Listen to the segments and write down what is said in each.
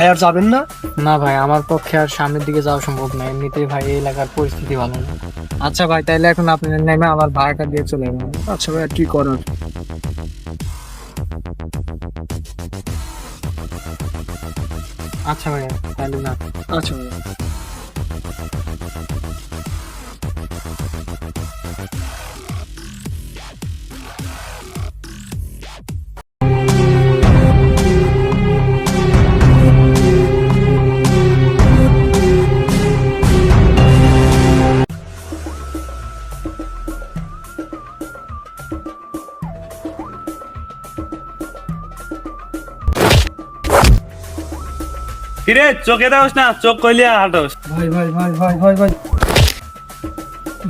ভাই আর যাবেন না? না ভাই আমার পক্ষে আর সামনের দিকে যাওয়া সম্ভব না। এমনিতেই ভাই এই এলাকার পরিস্থিতি ভালো না। আচ্ছা ভাই তাইলে এখন আপনি নেমে আমার ভাড়াটা দিয়ে চলে যাবেন। আচ্ছা ভাই আর কি করার? আচ্ছা ভাই তাহলে না। আচ্ছা কিরে চোখে দাওস না চোখ কইলিয়া হাঁটোস। ভাই ভাই ভাই ভাই ভাই ভাই।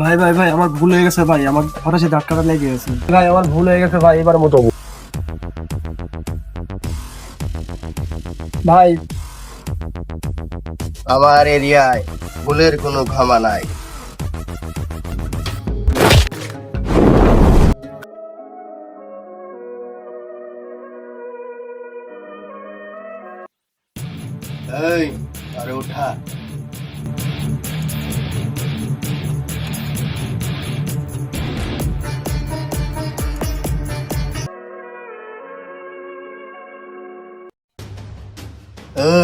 ভাই ভাই ভাই আমার ভুল হয়ে গেছে ভাই আমার হঠাৎ ধাক্কাটা লেগে গেছে। ভাই আমার ভুল হয়ে গেছে ভাই এবার মতো ভাই। আমার এরিয়ায় ভুলের কোনো ঘামা নাই। এই, আরে উঠা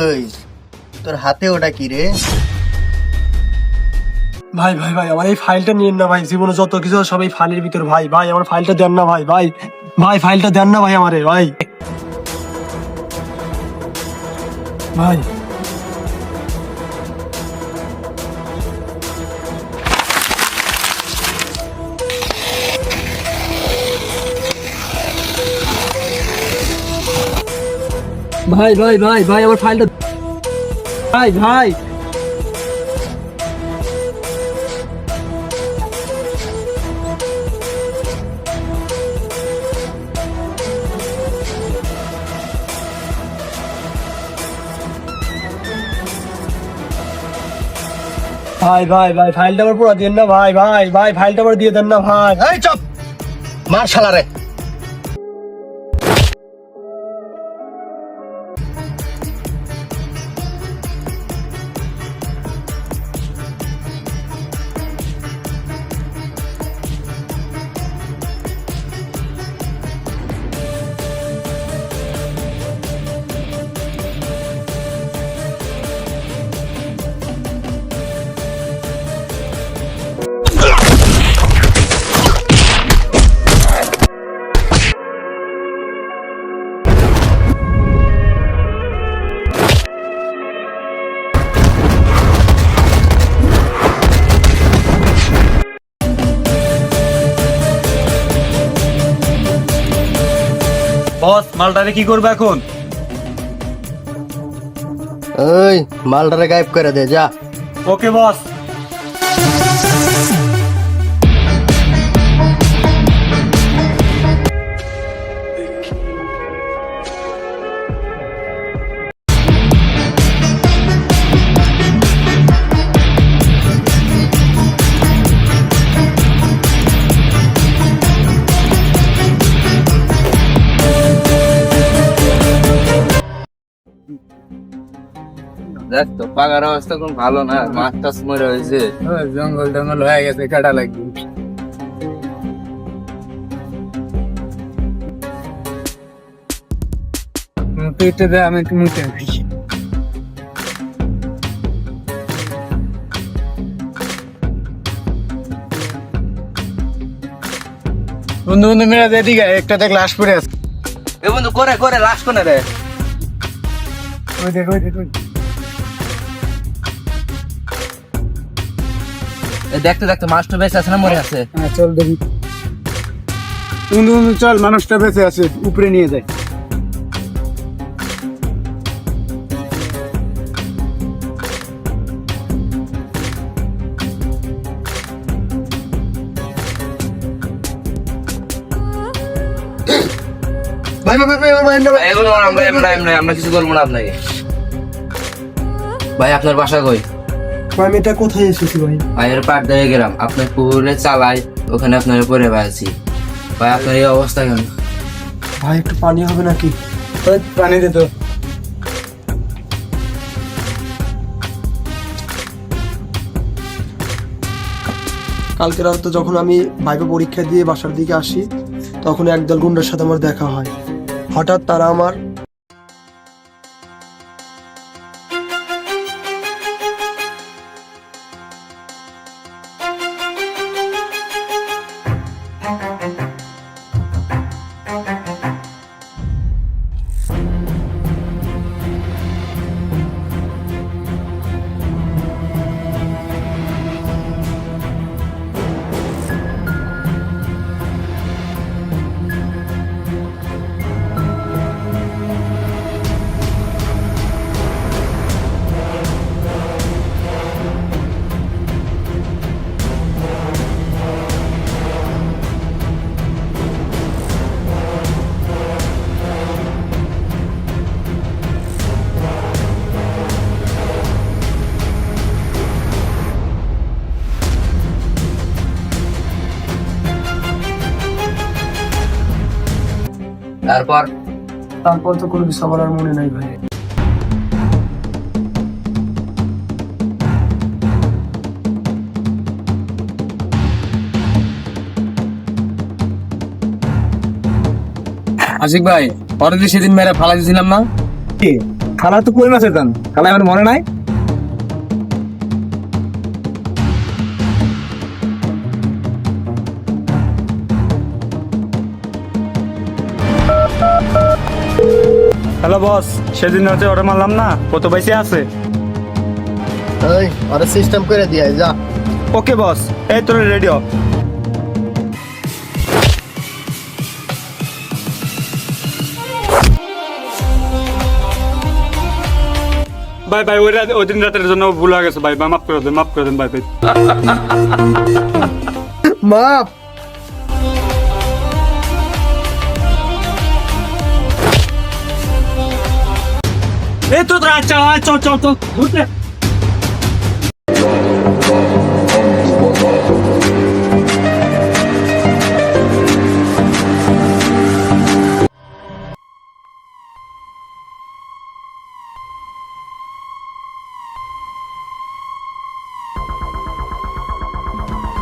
এই, তোর হাতে ওটা কি রে? ভাই ভাই ভাই, আমার এই ফাইলটা নিয়েন না ভাই। জীবনে যত কিছু সব এই ফাইলের ভিতর ভাই। ভাই, আমার ফাইলটা দেন না ভাই ভাই। ভাই ফাইলটা দেন না ভাই আমারে, ভাই। ভাই ভাই ভাই ভাই ভাই, আমার ফাইলটা ভাই ভাই। ভাই ভাই ভাই ফাইলটা আমার পুরো দেন না, ভাই ভাই ভাই ফাইলটা আমার দিয়ে দেন না, ভাই। এই, চপ। মার শালারে বস মালটারে কি করবে এখন? ওই মালটারে গায়েব করে দে যা। ওকে বস। দেখ তো পাকার অবস্থা কোন ভালো না মাছ টাছ মরে হয়েছে। জঙ্গল টঙ্গল হয়ে গেছে কাটা লাগবে। পেটে দে আমি একটু মুখে বন্ধু বন্ধু মেরা দে দিকে একটা দেখ লাশ পড়ে আছে। এ বন্ধু করে করে লাশ কোনে রে ওই দেখ ওই দেখ ওই দেখতে দেখতে মাছটা বেঁচে আছে না মরে আছে? হ্যাঁ চল দেখি। বন্ধু বন্ধু চল মানুষটা বেঁচে আছে উপরে নিয়ে যায়। ভাই ভাই ভাই ভাই, আমরা আমরা আমরা আমরা কিছু করব না আপনাকে। ভাই আপনার বাসা কই? ভাই এটা কোথায় এসেছি ভাই? ভাইয়ের পাটদায় গেলাম। আপনার পুকুরে চালাই ওখানে আপনার পরে আছি ভাই আপনার এই অবস্থা কেন ভাই একটু পানি হবে নাকি? তাই পানি দে তো। কালকে রাতে যখন আমি বাইবে পরীক্ষা দিয়ে বাসার দিকে আসি তখন একদল গুন্ডার সাথে আমার দেখা হয়। হঠাৎ তারা আমার তারপর তারপর তো কোনো কিছু আমার আর মনে নাই ভাই। আশিক ভাই পরে যে সেদিন মেরে ফালা দিয়েছিলাম না? কি? খালা তো কই মাছের দান খালা আমার মনে নাই? বস সেদিন রাতে অর্ডার মারলাম না কত পয়সা আছে? ওই ওরা সিস্টেম করে দিয়ে যা। ওকে বস এই তোর রেডিও ভাই ভাই ওই রাত ওই দিন রাতের জন্য ভুল হয়ে গেছে ভাই ভাই মাফ করে দেন মাফ করে দেন ভাই ভাই। মাপ এই তো তোরা চল চল চল চল ঘুরতে।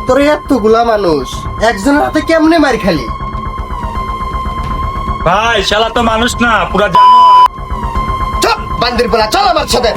তোর এতগুলা মানুষ একজনের হাতে কেমনে মার খালি? ভাই শালা তো মানুষ না পুরা জানো বান্দির পোলা চল আমার সাথে।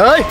เฮ้ย